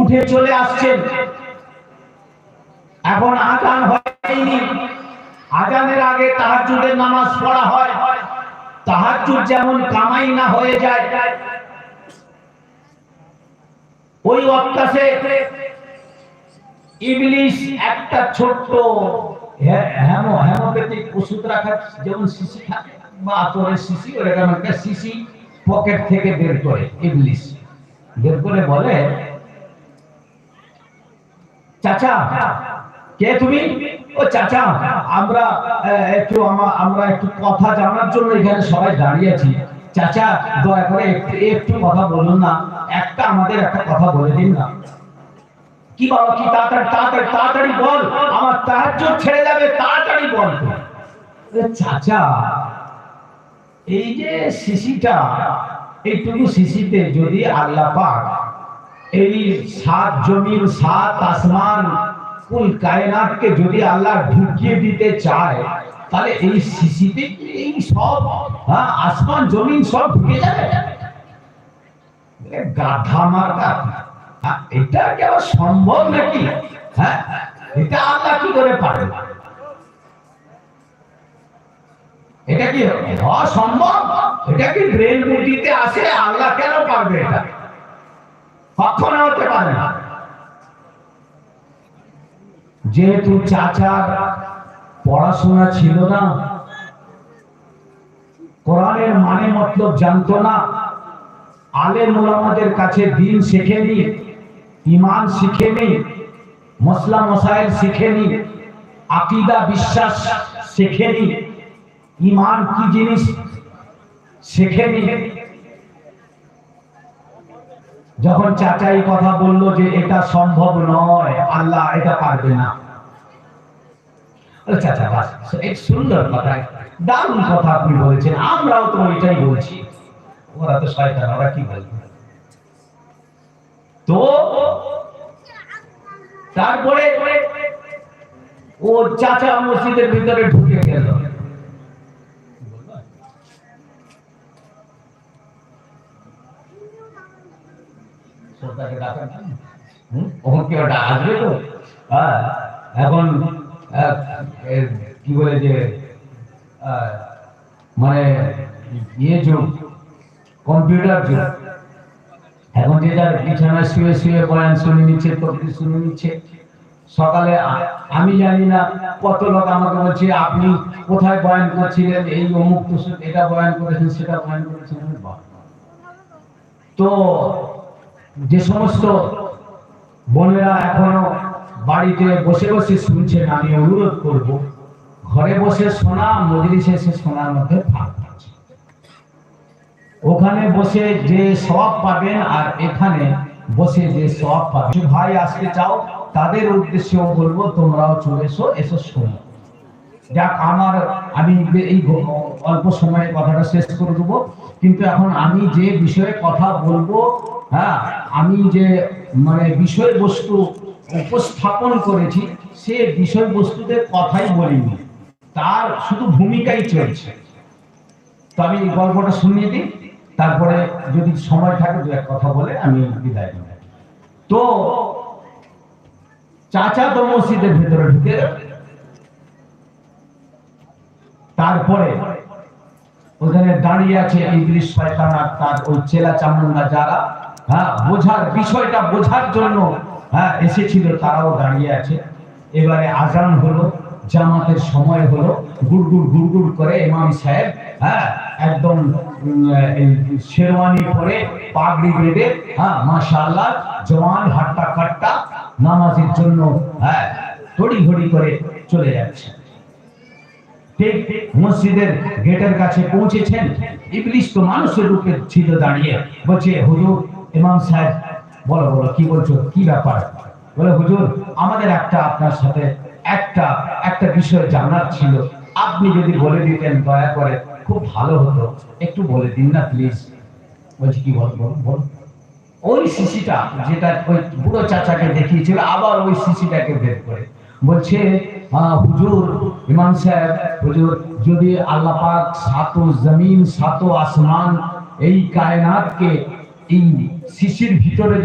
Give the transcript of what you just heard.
উঠে চলে আসছেন। এখন আজান হয়নি। আজানের আগে তাহাজ্জুদের নামাজ পড়া হয়। তাহাজ্জুদ যেমন কামাই না হয়ে যায়, ওই অত্যাসে ইবলিশ একটা ছোট্ট হেমো হেমোপ্যাথিক ওষুধ রাখার যেমন শিশি থাকে বা আতরের শিশি একটা শিশি পকেট থেকে বের করে ইবলিশ বের করে বলে চাচা, কে তুমি? ও চাচা, আমরা একটু আমা- আমরা একটু কথা জানার জন্য এখানে সবাই দাঁড়িয়ে আছি। চাচা, দয়া করে একটু কথা বলুন না। একটা আমাদের একটা কথা বলে দিন না। কি বাবা কি? তাড়াতাড়ি তাড়াতাড়ি বল। আমার তাহাজ্জুদ ছেড়ে যাবে, তাড়াতাড়ি বল। চাচা, এই যে শিশিটা, এইটুকু শিশিতে যদি আল্লাহ পাক এই সাত জমিন সাত আসমান কুল কায়নাতকে যদি আল্লাহ ঢুকিয়ে দিতে চায় তাহলে এই কি এই সব হ্যাঁ আসমান জমিন সব ঢুকে যাবে। গাধা মার্কা হ্যাঁ, এটা কি আবার সম্ভব নাকি? হ্যাঁ এটা আল্লাহ কি করে পারে? এটা কি হওয়া সম্ভব? এটা কি ব্রেন আসে? আল্লাহ কেন পারবে এটা? যেহেতু চাচার পড়াশোনা ছিল না, কোরআনের মানে মতলব জানতো না, আলেম ওলামাদের কাছে দিন শেখেনি ইমান শিখেনি মসলা মসাইল শিখেনি আকিদা বিশ্বাস শেখেনি ইমান কি জিনিস শেখেনি যখন চাচা এই কথা বলল যে এটা সম্ভব নয়, আল্লাহ এটা পারবে না। আমরাও তো এটাই বলছি। ওরা তো ওরা কি তো, তারপরে ও চাচা মসজিদের ভিতরে ঢুকে গেল। শ্রোতাকে ডাকেন? ওখান কি ওটা আসবে তো? হ্যাঁ। এখন কি বলে যে মানে ইয়ে যুগ, কম্পিউটার যুগ। এখন যে যার বিছানায় শুয়ে শুয়ে শুনে নিচ্ছে শুনে নিচ্ছে। সকালে আমি জানি না কত লোক আমাকে বলছে, আপনি কোথায় বয়ান করছিলেন? এই অমুক এটা বয়ান করেছেন, সেটা বয়ান করেছেন? তো যে সমস্ত বোনেরা এখনও বাড়িতে বসে বসে শুনছেন, আমি অনুরোধ করব, ঘরে বসে শোনা মজলিসে এসে শোনার মধ্যে ওখানে বসে যে সব পাবেন আর এখানে বসে যে সব পাবেন। ভাই, আসতে চাও? তাদের উদ্দেশ্যেও বলব, তোমরাও চলে এসো এসো শোনো যাক, আমার, আমি এই অল্প সময়ে কথাটা শেষ করে দেবো। কিন্তু এখন আমি যে বিষয়ে কথা বলব হ্যাঁ আমি যে মানে বিষয়বস্তু উপস্থাপন করেছি, সে বিষয়বস্তুতে কথাই বলিনি। তার শুধু ভূমিকাই চলছে। তো আমি এই গল্পটা শুনিয়ে দিই, তারপরে যদি সময় থাকে দু এক কথা বলে আমি বিদায় নেব। তো চাচা তো মসজিদের ভিতরে ঢুকে। তারপরে ওখানে দাঁড়িয়ে আছে ইংলিশ আর তার ওই চেলা চামুন্ডা যারা হ্যাঁ বোঝার বিষয়টা বোঝার জন্য হ্যাঁ এসেছিল, তারাও দাঁড়িয়ে আছে। এবারে আজান হলো, জামাতের সময় হলো, গুড়গুড় গুড়গুড় করে ইমাম সাহেব হ্যাঁ একদম শেরওয়ানি পরে পাগড়ি বেঁধে হ্যাঁ মাশাআল্লাহ, জওয়ান হাট্টা কাট্টা নামাজের জন্য হ্যাঁ তড়ি ঘড়ি করে চলে যাচ্ছে। ঠিক মসজিদের গেটের কাছে পৌঁছেছেন। ইবলিশ তো মানুষের রূপে ছিল দাঁড়িয়ে। বলছে, হুজুর, ইমাম সাহেব, বলো বলো, কি বলছো? কি ব্যাপার? বলে, হুজুর, আমাদের একটা আপনার সাথে একটা একটা বিষয় জানার ছিল। আপনি যদি বলে দিতেন, দয়া করে, খুব ভালো হতো। একটু বলে দিন না, প্লিজ। বলছি, কি বল বল বল। ওই শিশিটা, যেটা ওই বুড়ো চাচাকে দেখিয়েছিল, আবার ওই শিশিটাকে বের করে। বলছে হুজুর, ইমাম সাহেব, হুজুর, যদি আল্লাহ পাক সাতো জমিন, সাতো আসমান, এই কায়নাতকে এই শিশির ভিতরে